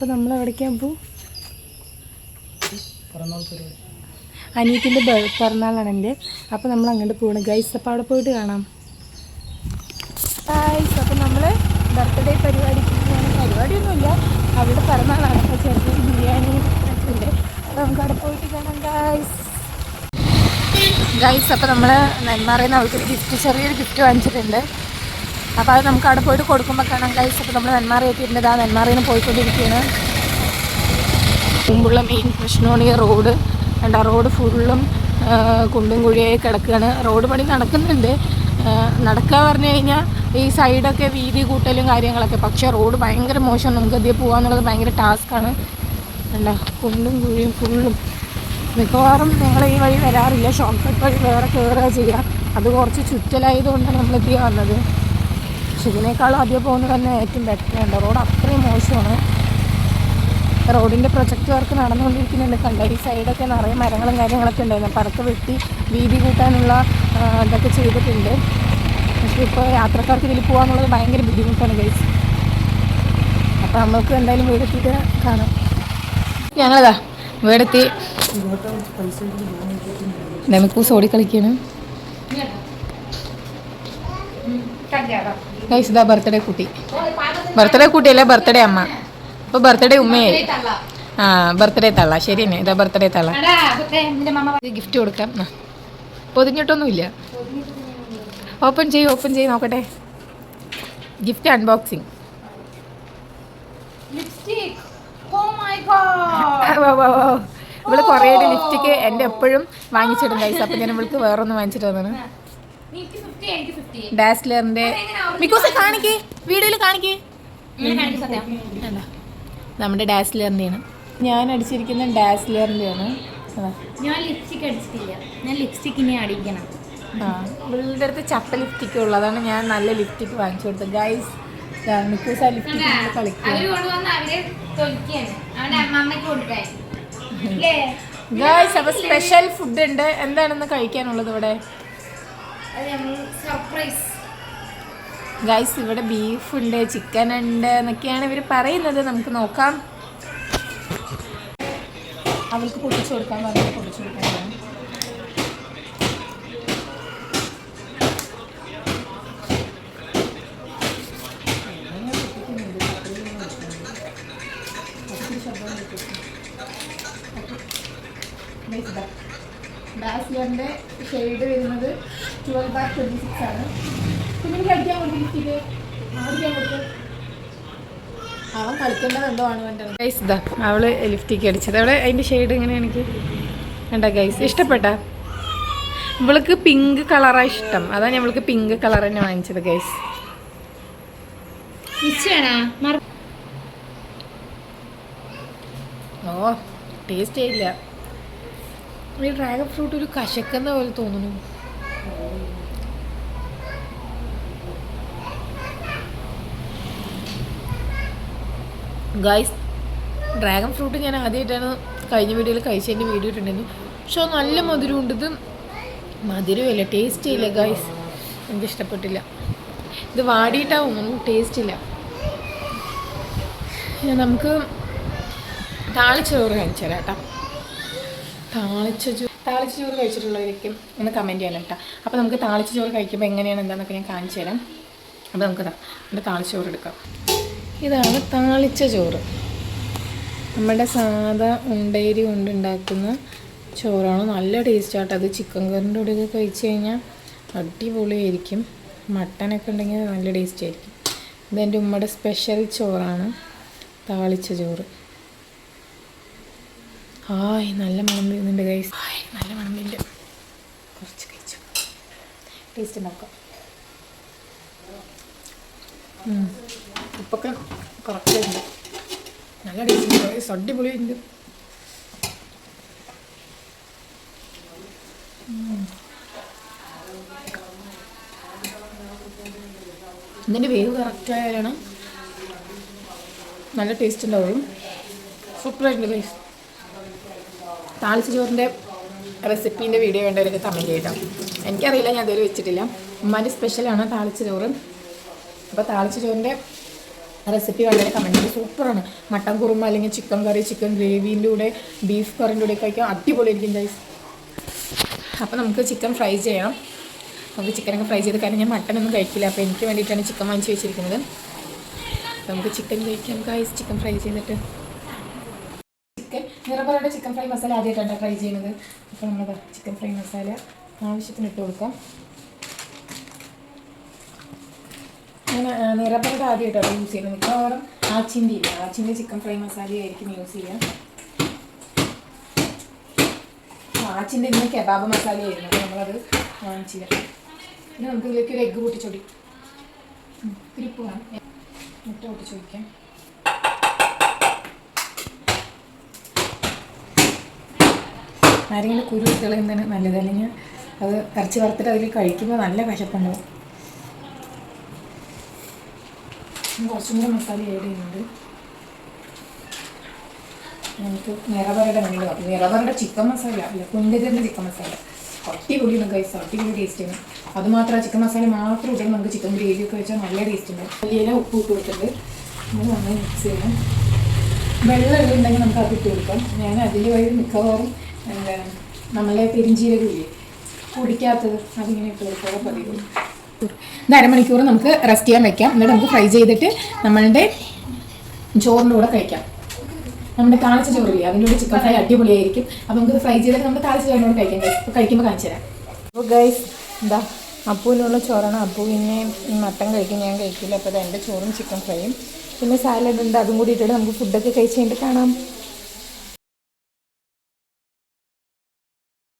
അപ്പോൾ നമ്മൾ എവിടേക്കാണ് പോ അനിയത്തിന്റെ പിറന്നാളാണ് എന്റെ അപ്പോൾ നമ്മൾ അങ്ങോട്ട് പോകണം ഗൈസ് അപ്പോൾ അവിടെ പോയിട്ട് കാണാം. ഗൈസ് അപ്പോൾ നമ്മൾ ബർത്ത്ഡേ പരിപാടിക്ക് പരിപാടിയൊന്നുമില്ല. അവിടെ പിറന്നാളാണ്. അപ്പോൾ ചെറിയ ബിരിയാണി ഉണ്ട്. അപ്പോൾ നമുക്ക് അവിടെ പോയിട്ട് കാണാം ഗൈസ് ഗൈസ് അപ്പോൾ നമ്മൾ നെന്മാറിൽ നിന്ന് അവൾക്കൊരു ഗിഫ്റ്റ് ചെറിയൊരു ഗിഫ്റ്റ് വാങ്ങിച്ചിട്ടുണ്ട്. അപ്പോൾ അത് നമുക്ക് അവിടെ പോയിട്ട് കൊടുക്കുമ്പോൾ കാണാം ഗൈസ് അപ്പോൾ നമ്മൾ നെന്മാറി എത്തിയിട്ടുണ്ട്. ആ നെന്മാറിൽ നിന്ന് പോയിക്കൊണ്ടിരിക്കുകയാണ് മുമ്പുള്ള മെയിൻ പ്രശ്നമാണ് ഈ റോഡ് കണ്ട റോഡ് ഫുള്ളും ആ, കുണ്ടും കുഴിയായി കിടക്കുകയാണ് റോഡ് പണി നടക്കുന്നുണ്ട്. ആ, നടക്കുക പറഞ്ഞു കഴിഞ്ഞാൽ ഈ സൈഡൊക്കെ വീതി കൂട്ടലും കാര്യങ്ങളൊക്കെ. പക്ഷേ റോഡ് ഭയങ്കര മോശമാണ്. നമുക്ക് അതിൽ പോകാന്നുള്ളത് ഭയങ്കര ടാസ്ക്കാണ് അല്ല കുണ്ടും കുഴിയും ഫുള്ളും മിക്കവാറും ഞങ്ങൾ ഈ വഴി വരാറില്ല. ഷോർട്ട് കട്ട് വഴി വേറെ കയറുക ചെയ്യുക അത് കുറച്ച് ചുറ്റലായതുകൊണ്ടാണ് നമ്മൾ എത്തി വന്നത്? പക്ഷെ ഇതിനേക്കാളും അധികം പോകുന്നത് തന്നെ ഏറ്റവും ബെറ്റർ ഉണ്ട് റോഡ് അത്രയും മോശമാണ്. റോഡിന്റെ പ്രൊജക്റ്റ് വർക്ക് നടന്നുകൊണ്ടിരിക്കുന്നുണ്ട്. കണ്ട ഈ സൈഡൊക്കെ നിറയെ മരങ്ങളും കാര്യങ്ങളൊക്കെ ഉണ്ടായിരുന്നു അപ്പോൾ വെട്ടി വീതി കൂട്ടാനുള്ള ഇതൊക്കെ ചെയ്തിട്ടുണ്ട്. പക്ഷേ ഇപ്പോൾ യാത്രക്കാർക്ക് ഇതിൽ പോകാന്നുള്ളത് ഭയങ്കര ബുദ്ധിമുട്ടാണ് ഗൈസ് അപ്പോൾ നമുക്ക് എന്തായാലും വീടെത്തിയിട്ട് കാണാം. ഞങ്ങളതാ വീടെത്തി. നമുക്കൂസ് ഓടിക്കളിക്കാണ്. ഗൈസ് ഇതാ ബർത്ത്ഡേ കുട്ടി. ബർത്ത്ഡേ കുട്ടിയല്ലേ ബർത്ത്ഡേ അമ്മ? അപ്പോൾ ബർത്ത്ഡേ ഉമ്മയായി ആ ബർത്ത്ഡേ തള്ള. ശരി തന്നെ ഇതാ ബർത്ത്ഡേ തള്ള. ഗിഫ്റ്റ് കൊടുക്കാം. പൊതിഞ്ഞിട്ടൊന്നുമില്ല. ഓപ്പൺ ചെയ്യ് ഓപ്പൺ ചെയ്യ് നോക്കട്ടെ. ഗിഫ്റ്റ് അൺബോക്സിങ് ഇവൾ കൊറേ ലിപ്സ്റ്റിക്ക് എന്റെ എപ്പോഴും വാങ്ങിച്ചിടും ഗൈസ് അപ്പം ഞാൻ ഇവൾക്ക് വേറൊന്ന് വാങ്ങിച്ചിട്ട് വന്നാണ് ഡാസ്ലറിന്റെ മിക്കോസ് കാണിക്കേ. വീഡിയോയിൽ കാണിക്കേ. നമ്മുടെ ആണ് ഞാൻ അടിച്ചിരിക്കുന്ന ഡാസ്ലറിന്റെയാണ് ആണ് ഞാൻ ലിപ്സ്റ്റിക് അടിച്ചിട്ടില്ല. ഞാൻ ലിപ്സ്റ്റിക് ഇനി അടിക്കണം. ആ ഇവളുടെ അടുത്ത് ചപ്പ ലിപ്സ്റ്റിക് ഉള്ളു. അതാണ് ഞാൻ നല്ല ലിപ്സ്റ്റിക് വാങ്ങിച്ചു കൊടുത്തത്. ഗൈസ് മിക്കോസ് ആ ലിപ്സ്റ്റിക് കളിക്കും? ഗൈസ് അപ്പൊ സ്പെഷ്യൽ ഫുഡ് ഉണ്ട്. എന്താണെന്ന് കഴിക്കാനുള്ളത് ഇവിടെ? സർപ്രൈസ് ഗൈസ് ഇവിടെ ബീഫ് ഉണ്ട് ചിക്കൻ ഉണ്ട് എന്നൊക്കെയാണ് ഇവർ പറയുന്നത്. നമുക്ക് നോക്കാം. അവൾക്ക് പൊട്ടിച്ചു കൊടുക്കാൻ പറഞ്ഞു പൊട്ടിച്ചു കൊടുക്കാൻ പറഞ്ഞു. ഡാസ്ലറിന്റെ ഷെയ്ഡ് വരുന്നത് ട്വൽവ് ബാർ ട്വന്റി സിക്സ് ആണ് കുഞ്ഞിന് കളിക്കാൻ കൊടുത്ത് ലിഫ്റ്റിക്ക് ആദ്യം കൊടുത്ത് അവൻ കളിക്കേണ്ടത് എന്തോ ആണ് വേണ്ടത് ഗൈസ് ഇതാ അവൾ ലിഫ്റ്റിക്ക് അടിച്ചത്. അവളെ അതിന്റെ ഷെയ്ഡ് ഇങ്ങനെ എനിക്ക് വേണ്ട ഗൈസ് ഇഷ്ടപ്പെട്ട? ഇവൾക്ക് പിങ്ക് കളറാ ഇഷ്ടം. അതാണ് ഞമ്മൾക്ക് പിങ്ക് കളർ തന്നെ വാങ്ങിച്ചത് ഗൈസ് ഓ ടേസ്റ്റ് ചെയ്യില്ല ഈ ഡ്രാഗൺ ഫ്രൂട്ട് ഒരു കശക്കുന്ന പോലെ തോന്നുന്നു. ഗൈസ് ഡ്രാഗൺ ഫ്രൂട്ട് ഞാൻ ആദ്യമായിട്ടാണ് കഴിഞ്ഞ വീഡിയോയിൽ കഴിച്ചതിന്റെ വീഡിയോ ഇട്ടുണ്ടായിരുന്നു പക്ഷെ നല്ല മധുരമുണ്ട്. ഇത് മധുരമില്ല ടേസ്റ്റ് ഇല്ല ഗൈസ് എനിക്ക് ഇഷ്ടപ്പെട്ടില്ല. ഇത് വാടിയിട്ടാവും ടേസ്റ്റ് ഇല്ല. നമുക്ക് താളിച്ചോറ് ചോറ് കഴിച്ചു തരാം കേട്ടോ. താളിച്ച ചോറ് താളിച്ച ചോറ് കഴിച്ചിട്ടുള്ളവരൊക്കെ ഒന്ന് കമന്റ് ചെയ്യാൻ കേട്ടോ. അപ്പോൾ നമുക്ക് താളിച്ച ചോറ് കഴിക്കുമ്പോൾ എങ്ങനെയാണ് എന്താണെന്നൊക്കെ ഞാൻ കാണിച്ചു തരാം. അപ്പോൾ നമുക്ക് നമ്മുടെ താളിച്ച ചോറ് എടുക്കാം. ഇതാണ് താളിച്ച ചോറ്. നമ്മുടെ സാധാ ഉണ്ടേരി കൊണ്ടുണ്ടാക്കുന്ന ചോറാണ്. നല്ല ടേസ്റ്റ് ആട്ടോ. അത് ചിക്കൻ കറിന്റെ കൂടെയൊക്കെ കഴിച്ച് കഴിഞ്ഞാൽ അടിപൊളിയായിരിക്കും. മട്ടനൊക്കെ ഉണ്ടെങ്കിൽ നല്ല ടേസ്റ്റ് ആയിരിക്കും. ഇതെന്റെ ഉമ്മയുടെ സ്പെഷ്യൽ ചോറാണ് താളിച്ച ചോറ്. ഹായ് നല്ല മണം വരുന്നുണ്ട് ഗൈസ് ഹായ് നല്ല മണം വരുന്നുണ്ട് കുറച്ച് കഴിച്ചു. ടേസ്റ്റ് നോക്കാം. ഉപ്പൊക്കെ കറക്റ്റ് ഉണ്ട് നല്ല ടേസ്റ്റ് ഉണ്ട് ഗൈസ് അടിപൊളി ഉണ്ട് ഇതിന്റെ വേവ് കറക്റ്റ് ആയാലാണ് നല്ല ടേസ്റ്റ് ഉണ്ടാവുള്ളൂ. സൂപ്പറായിട്ടുണ്ട് ഗൈസ് താളിച്ച ചോറിന്റെ റെസിപ്പീന്റെ വീഡിയോ വേണ്ടവരൊക്കെ കമന്റ് ചെയ്താൽ എനിക്കറിയില്ല ഞാൻ ഇതുവരെ വെച്ചിട്ടില്ല. ഉമ്മാന്റെ സ്പെഷ്യലാണ് താളിച്ച ചോറ് അപ്പോൾ താളിച്ച ചോറിന്റെ റെസിപ്പി വളരെ കമന്റിൽ സൂപ്പറാണ്. മട്ടൻ കുറുമ അല്ലെങ്കിൽ ചിക്കൻ കറി ചിക്കൻ ഗ്രേവിന്റെ കൂടെ ബീഫ് കറിന്റെ കൂടെ കഴിക്കാം അടിപൊളി അടിപൊളിയായിരിക്കും ഗൈസ് അപ്പോൾ നമുക്ക് ചിക്കൻ ഫ്രൈ ചെയ്യണം. നമുക്ക് ചിക്കനൊക്കെ ഫ്രൈ ചെയ്ത് കാരണം ഞാൻ മട്ടനൊന്നും കഴിക്കില്ല. അപ്പോൾ എനിക്ക് വേണ്ടിയിട്ടാണ് ചിക്കൻ വാങ്ങിച്ച് വെച്ചിരിക്കുന്നത്. നമുക്ക് ചിക്കൻ കഴിക്കാം ഗൈസ് ചിക്കൻ ഫ്രൈ ചെയ്തിട്ട്. ചിക്കൻ ചിക്കൻ ഫ്രൈ മസാല ആദ്യമായിട്ടാണ് ട്രൈ ചെയ്യുന്നത് അപ്പോൾ നമ്മൾ ചിക്കൻ ഫ്രൈ മസാല ആവശ്യത്തിന് ഇട്ട് കൊടുക്കാം. ഞാൻ നിറപറയുടെ ആദ്യമായിട്ടാണ് യൂസ് ചെയ്യുന്നത്. മിക്കവാറും ആച്ചിന്റെ ഇല്ല? ആച്ചിന്റെ ചിക്കൻ ഫ്രൈ മസാലയായിരിക്കും യൂസ് ചെയ്യുക ആച്ചിന്റെ ഇന്ന് കബാബ് മസാലയായിരുന്നു അപ്പോൾ നമ്മളത് വാങ്ങിച്ചില്ല. പിന്നെ നമുക്ക് ഇതിലേക്ക് ഒരു എഗ്ഗ് പൊട്ടിച്ചൊടി. തിരിപ്പ് വേണം. മുട്ട പൊട്ടിച്ച് ആരെങ്കിലും കുരു കളയുന്നതിന് നല്ലത്? അല്ലെങ്കിൽ അത് ഇറച്ചി വറുത്തിട്ട് അതിൽ കഴിക്കുമ്പോൾ നല്ല കശപ്പുണ്ടാവും ഇനി കുറച്ചും കൂടെ മസാല ആഡ് ചെയ്യുന്നുണ്ട്. നമുക്ക് നിറവറയുടെ നല്ല നിറവറയുടെ ചിക്കൻ മസാല അല്ല കുണ്ടതിന്റെ ചിക്കൻ മസാല. അടിപൊളിയാണ് കൈസ് അടിപൊളി ടേസ്റ്റ് ആണ്. അത് മാത്രം ചിക്കൻ മസാല മാത്രം ഇട്ടാൽ നമുക്ക് ചിക്കൻ ഗ്രേവി ഒക്കെ വെച്ചാൽ നല്ല ടേസ്റ്റ് ഉണ്ട് വലിയ ഉപ്പ് ഇട്ട് കൊടുത്തിട്ട് നമ്മൾ നന്നായി മിക്സ് ചെയ്യണം. വെള്ളം ഉണ്ടെങ്കിൽ നമുക്ക് അത് ഇട്ട് കൊടുക്കാം. ഞാൻ അതിൽ വഴി മിക്കവാറും എന്താ നമ്മളെ പെരിഞ്ചീരകില്ലേ കുടിക്കാത്തത് അതിങ്ങനെ പതിവ് അരമണിക്കൂർ നമുക്ക് റെസ്റ്റ് ചെയ്യാൻ വെക്കാം. എന്നിട്ട് നമുക്ക് ഫ്രൈ ചെയ്തിട്ട് നമ്മളുടെ ചോറിന്റെ കൂടെ കഴിക്കാം. നമ്മുടെ താളിച്ച ചോറില്ലേ? അതിന്റെ കൂടെ ചിക്കൻ ഫ്രൈ അടിപൊളിയായിരിക്കും. അപ്പോൾ നമുക്ക് ഫ്രൈ ചെയ്തിട്ട് നമ്മുടെ താളിച്ച ചോറിനോട് കഴിക്കാം ഇപ്പോൾ കഴിക്കുമ്പോൾ കാണിച്ചു തരാം. അപ്പോൾ ഗൈസ് എന്താ അപ്പൂവിനുള്ള ചോറാണ്. അപ്പൂ പിന്നെ മട്ടൻ കഴിക്കും ഞാൻ കഴിക്കില്ല. അപ്പോൾ അത് എന്റെ ചോറും ചിക്കൻ ഫ്രൈയും പിന്നെ സാലഡ് ഉണ്ട് അതും കൂടി ഇട്ടിട്ട് നമുക്ക് ഫുഡൊക്കെ കഴിച്ച് കഴിഞ്ഞിട്ട് കാണാം.